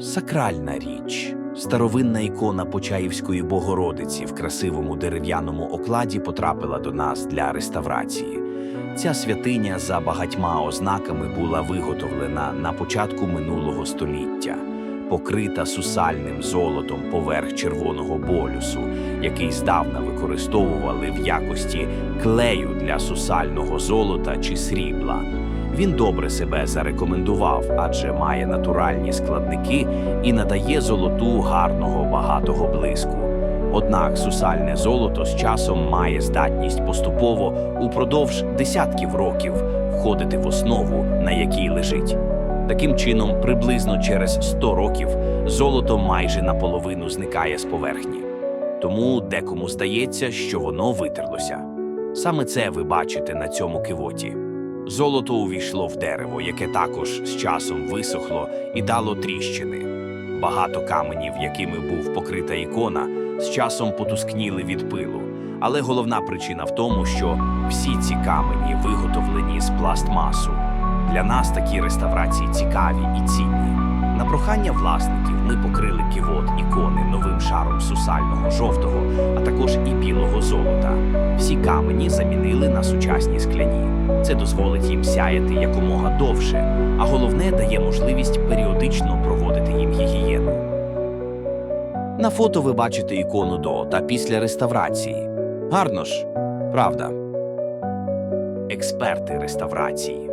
Сакральна річ. Старовинна ікона Почаївської Богородиці в красивому дерев'яному окладі потрапила до нас для реставрації. Ця святиня за багатьма ознаками була виготовлена на початку минулого століття, покрита сусальним золотом поверх червоного болюсу, який здавна використовували в якості клею для сусального золота чи срібла. Він добре себе зарекомендував, адже має натуральні складники і надає золоту гарного багатого блиску. Однак сусальне золото з часом має здатність поступово упродовж десятків років входити в основу, на якій лежить. Таким чином, приблизно через 100 років золото майже наполовину зникає з поверхні. Тому декому здається, що воно витерлося. Саме це ви бачите на цьому кивоті. Золото увійшло в дерево, яке також з часом висохло і дало тріщини. Багато каменів, якими був покрита ікона, з часом потускніли від пилу. Але головна причина в тому, що всі ці камені виготовлені з пластмасу. Для нас такі реставрації цікаві і цінні. На прохання власників ми покрили ківот ікони новим шаром сусального жовтого, а також і білого золота. Всі камені замінили на сучасні скляні. Це дозволить їм сяяти якомога довше, а головне дає можливість періодично проводити їм гігієну. На фото ви бачите ікону до та після реставрації. Гарно ж, правда. Експерти реставрації